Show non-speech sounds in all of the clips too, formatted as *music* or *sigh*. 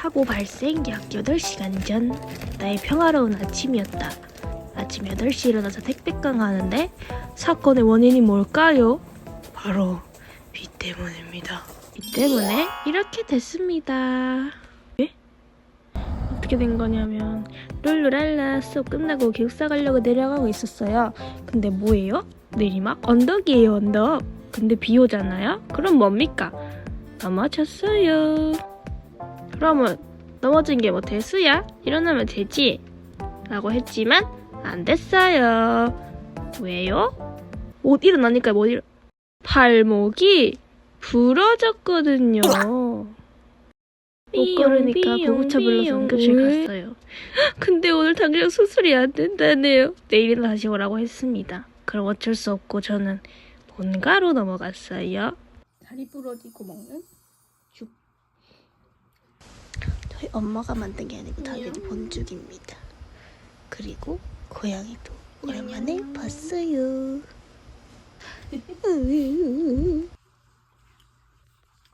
사고 발생 약 8시간 전 나의 평화로운 아침이었다. 아침 8시에 일어나서 택배강 하는데 사건의 원인이 뭘까요? 바로 비 때문입니다. 비 때문에 이렇게 됐습니다. 예? 어떻게 된 거냐면 룰루랄라 수업 끝나고 기숙사 가려고 내려가고 있었어요. 근데 뭐예요? 내리막? 언덕이에요 언덕. 근데 비 오잖아요? 그럼 뭡니까? 넘어졌어요. 그러면 넘어진 게 뭐 대수야? 일어나면 되지? 라고 했지만 안 됐어요. 왜요? 못 일어나니까 못 일어... 발목이 부러졌거든요. *laughs* 못 걸으니까 구급차 불러서 응급실 갔어요. *laughs* 근데 오늘 당장 수술이 안 된다네요. 내일은 다시 오라고 했습니다. 그럼 어쩔 수 없고 저는 본가로 넘어갔어요. 다리 부러지고 먹는 죽. 저희 엄마가 만든 게 아니고 당연히 본죽입니다. 그리고 고양이도 오랜만에 봤어요. *laughs*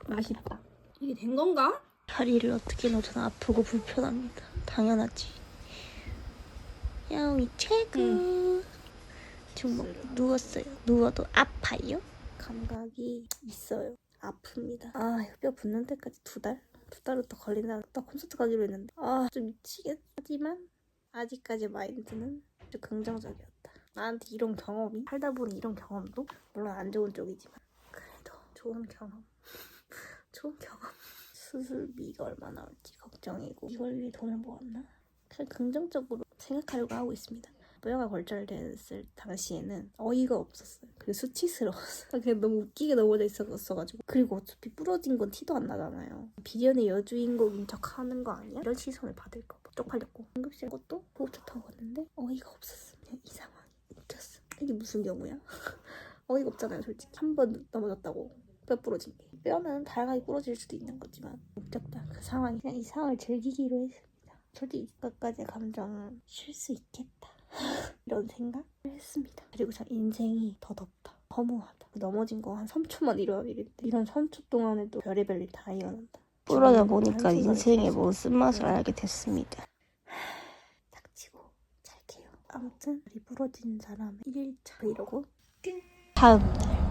맛있다. 이게 된 건가? 다리를 어떻게 저는 아프고 불편합니다. 당연하지. 야옹이 최고. 지금 뭐 누웠어요. 누워도 아파요? 감각이 있어요. 아픕니다. 아, 뼈 붙는 데까지 두 달? 두 달은 더 걸린다. 또 콘서트 가기로 했는데. 아, 좀 미치겠. 하지만 아직까지 마인드는 좀 긍정적이었다. 나한테 이런 경험이 살다 보니 이런 경험도 물론 안 좋은 쪽이지만 그래도 좋은 경험. *laughs* 좋은 경험. 수술비가 얼마 나올지 걱정이고 이걸 위해 돈을 모았나? 그냥 긍정적으로 생각하려고 하고 있습니다. 뼈가 골절됐을 당시에는 어이가 없었어요. 그리고 수치스러웠어요. *laughs* 그냥 너무 웃기게 넘어져 있었어가지고. 그리고 어차피 부러진 건 티도 안 나잖아요. 비련의 여주인공인 척 하는 거 아니야? 이런 시선을 받을까봐 쪽팔렸고. 응급실 것도 보호차 타고 갔는데 어이가 없었어. 그냥 이 상황이 웃겼어. 이게 무슨 경우야? *laughs* 어이가 없잖아요, 솔직히. 한 번 넘어졌다고. 뼈 부러진 게. 뼈는 다양하게 부러질 수도 있는 거지만 웃겼다. 그 상황이. 그냥 이 상황을 즐기기로 했습니다. 솔직히 이것까지의 감정을 쉴수 있겠다. 이런 생각을 했습니다. 그리고 저 인생이 더 덥다. 허무하다. 넘어진 거 한 3초만 일어나는데 이런 3초 동안에도 별의별 일 다 일어난다. 부러져 보니까 한 인생의 뭐 쓴맛을 알게 됐습니다. 닥치고 잘게요. 아무튼 이 부러진 사람 1일차 이러고 다음 날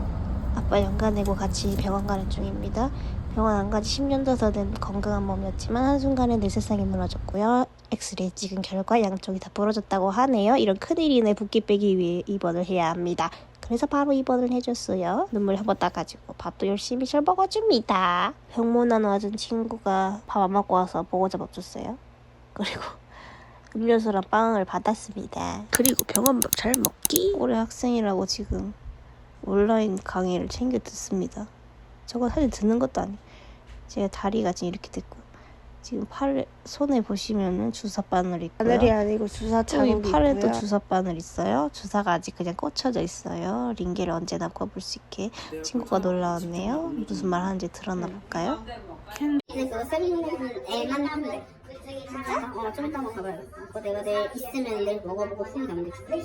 아빠 연가 내고 같이 병원 가는 중입니다. 병원 안 가지 10년 돼서는 건강한 몸이었지만 한순간에 내 세상이 무너졌고요. 엑스레이 찍은 결과 양쪽이 다 부러졌다고 하네요. 이런 큰일이네 붓기 빼기 위해 입원을 해야 합니다. 그래서 바로 입원을 해줬어요. 눈물 한번 닦아주고 밥도 열심히 잘 먹어줍니다. 병문안 와준 친구가 밥 안 먹고 와서 보고자 밥 줬어요. 그리고 *laughs* 음료수랑 빵을 받았습니다. 그리고 병원밥 잘 먹기 올해 학생이라고 지금 온라인 강의를 챙겨 듣습니다. 저거 사실 듣는 것도 아니. 제가 다리가 지금 이렇게 됐고 지금 팔 손에 보시면은 주사 바늘 있고요. 바늘이 아니고 주사 저기 자국이 팔에도 있고요. 주사 바늘 있어요. 주사가 아직 그냥 꽂혀져 있어요. 링겔을 언제나 꼽을 수 있게 친구가 놀라웠네요. 무슨 말 하는지 들었나 볼까요? 진짜? 어, 좀 이따 한번 가봐요. 그거 내가 내일 있으면 내일 먹어보고 후기 남겨줄게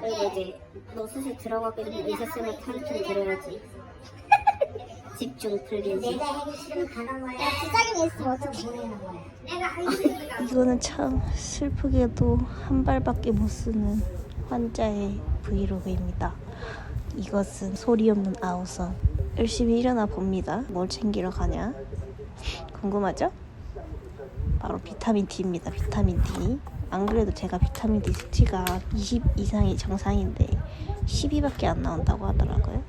그리고 이제 너 수술 들어가기 전에 쓰는 한좀 드려야지. 집중 풀리지. 내가 하기 싫으면 가는 거야. 부작용이 있으면 어떻게 보내는 거야? 내가 하기 싫으니까. 이거는 참 슬프게도 한 발밖에 못 쓰는 환자의 브이로그입니다. 이것은 소리 없는 아우성. 열심히 일어나 봅니다. 뭘 챙기러 가냐? 궁금하죠? 바로 비타민 D입니다. 비타민 D. 안 그래도 제가 비타민 D 수치가 20 이상이 정상인데 12밖에 안 나온다고 하더라고요.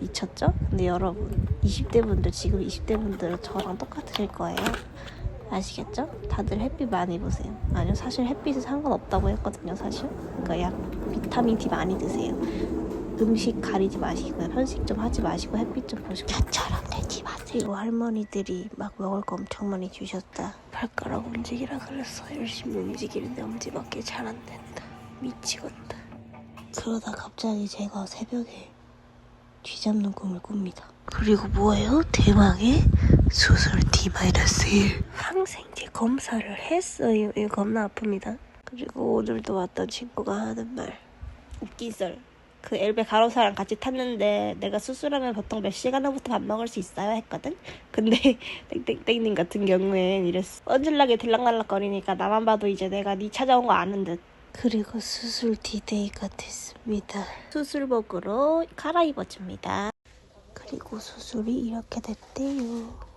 미쳤죠? 근데 여러분, 20대 분들, 지금 20대 분들 저랑 똑같으실 거예요. 아시겠죠? 다들 햇빛 많이 보세요. 아니요, 사실 햇빛은 상관없다고 했거든요, 사실. 그러니까 약 비타민 D 많이 드세요. 음식 가리지 마시고요. 편식 좀 하지 마시고 햇빛 좀 보시고. 저처럼 되지 마세요. 그리고 할머니들이 막 먹을 거 엄청 많이 주셨다. 발가락 움직이라 그랬어. 열심히 움직이는데 엄지밖에 잘 안 된다. 미치겠다. 그러다 갑자기 제가 새벽에 쥐잡는 꿈을 꿉니다. 그리고 뭐예요? 대망의 수술 D-1 항생제 검사를 했어요. 이거 겁나 아픕니다. 그리고 오늘도 왔던 친구가 하는 말 웃긴 썰 그 엘베 간호사랑 같이 탔는데 내가 수술하면 보통 몇 시간 후부터 밥 먹을 수 있어요 했거든. 근데 *laughs* 땡땡땡님 같은 경우엔 이랬어. 뻔질나게 들락날락거리니까 나만 봐도 이제 내가 네 찾아온 거 아는 듯. 그리고 수술 디데이가 됐습니다. 수술복으로 갈아입어줍니다. 그리고 수술이 이렇게 됐대요.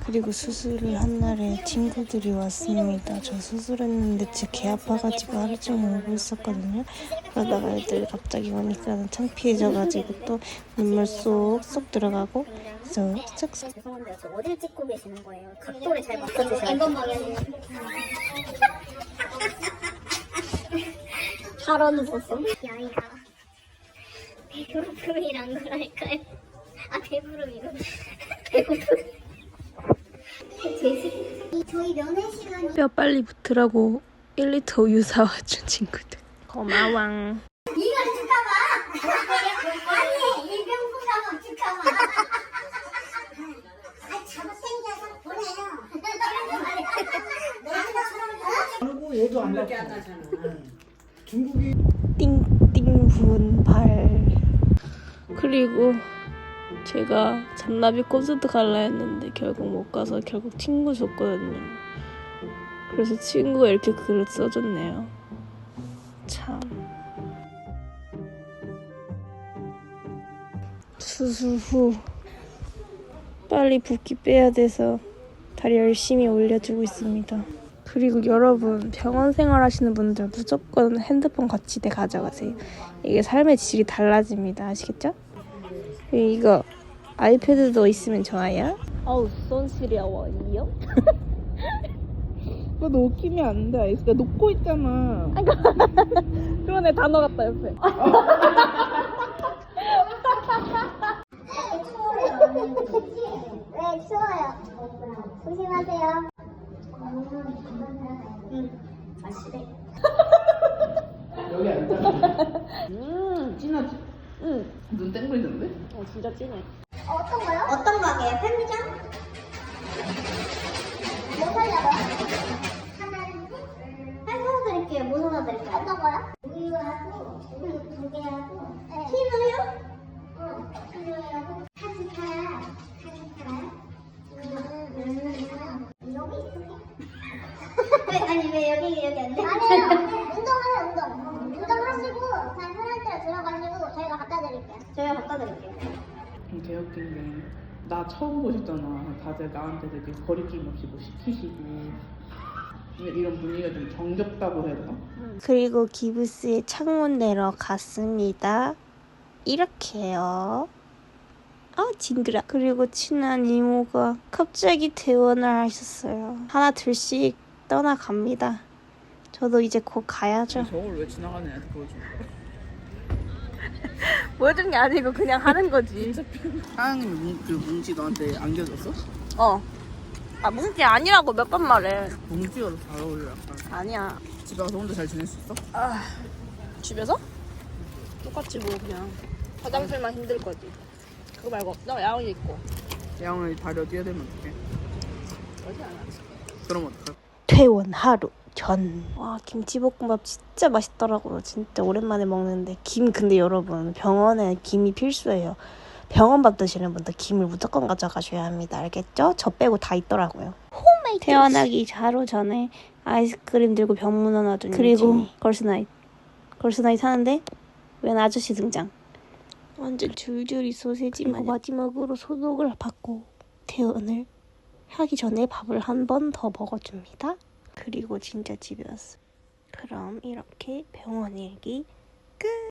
그리고 수술을 한 날에 친구들이 왔습니다. 저 수술했는데 진짜 개 아파가지고 하루 종일 울고 있었거든요. 그러다가 애들 갑자기 오니까 창피해져가지고 또 눈물 쏙쏙 들어가고 그래서 쓱쓱 죄송한데 저 어딜 찍고 계시는 거예요? 각도를 잘 맞춰주셔야 방향이 발언 보소 배고픔이란 걸 알까요? 아 배부름이로 배고픔 저희 면회 시간이 뼈 빨리 붙으라고 1리터 우유 사와준 친구들. 고마왕. 이걸 축하봐. 아니. 아 잘못생겨서 보내요. 그리고 얘도 안 하잖아. 중국이 띵띵 부은 발. 그리고 제가 잔나비 콘서트 갈라 했는데 결국 못 가서 결국 친구 줬거든요. 그래서 친구가 이렇게 글을 써줬네요. 참. 수술 후 빨리 붓기 빼야 돼서 다리 열심히 올려주고 있습니다. 그리고 여러분 병원 생활하시는 분들 무조건 핸드폰 거치대 가져가세요. 이게 삶의 질이 달라집니다. 아시겠죠? 이거 아이패드도 있으면 좋아요. 어우 손 시려워요. 그거 놓기면 안 돼. 아이스가 놓고 있잖아. *laughs* 그러네 단어 같다 옆에. 네 추워요. 조심하세요. 여기 앉아. 음, 진하지? 응. 눈 땡그리는데? 어 진짜 진해. 어떤 거요? 어떤 거 하게요? 편의점? 뭐 살려고요? 하나 사드릴게요 뭐 사다 드릴까요? 어떤 거요? 우유하고 우유 두 개하고 네. 흰우유? 어, 우유하고 파스타 파스타 음, 여기 있을게. *laughs* 왜, 아니 왜 여기 여기 안 돼? 운동하세요, 운동. 운동하시고, 그냥 편할 때 들어가시고, 저희가 갖다 드릴게요. 저희가 갖다 드릴게요 개웃긴 게, 나 처음 보셨잖아. 다들 나한테 되게 거리낌 없이 뭐 시키시고. 이런 분위기가 좀 정겹다고 해야 되나? 그리고 기부스의 창문 내러 갔습니다. 이렇게요. 아 징그라. 그리고 친한 이모가 갑자기 퇴원을 하셨어요. 하나 둘씩 떠나갑니다. 저도 이제 곧 가야죠. 저걸 왜 지나가는 애한테 보여줘? *laughs* 보여준 게 아니고 그냥 하는 거지. 하영이 그 뭉치 너한테 안겨줬어? 어. 아 뭉치 아니라고 몇 번 말해. 뭉치가 더잘 어울려 약간. 아니야. 집에 가서 혼자 잘 지낼 수 있어? 집에서? 똑같지 뭐 그냥 화장실만 힘들 거지. 그거 말고 나 야옹이 있고. 다리 어디에 대면 어떡해? 그러지 않아. 그럼 어떡 해? 퇴원 하루 전. 와 김치볶음밥 진짜 맛있더라고요. 진짜 오랜만에 먹는데 김 근데 여러분 병원에 김이 필수예요. 병원 밥 드시는 분들 김을 무조건 가져가셔야 합니다. 알겠죠? 저 빼고 다 있더라고요. 태어나기 하루 전에 아이스크림 들고 병문 둔 그리고 걸스나잇 걸스나잇 하는데 웬 아저씨 등장. 완전 줄줄이 소세지 그리고 마지막으로 소독을 받고 퇴원을 하기 전에 밥을 한 번 더 먹어줍니다. 그리고 진짜 집에 왔어요. 그럼 이렇게 병원 일기 끝.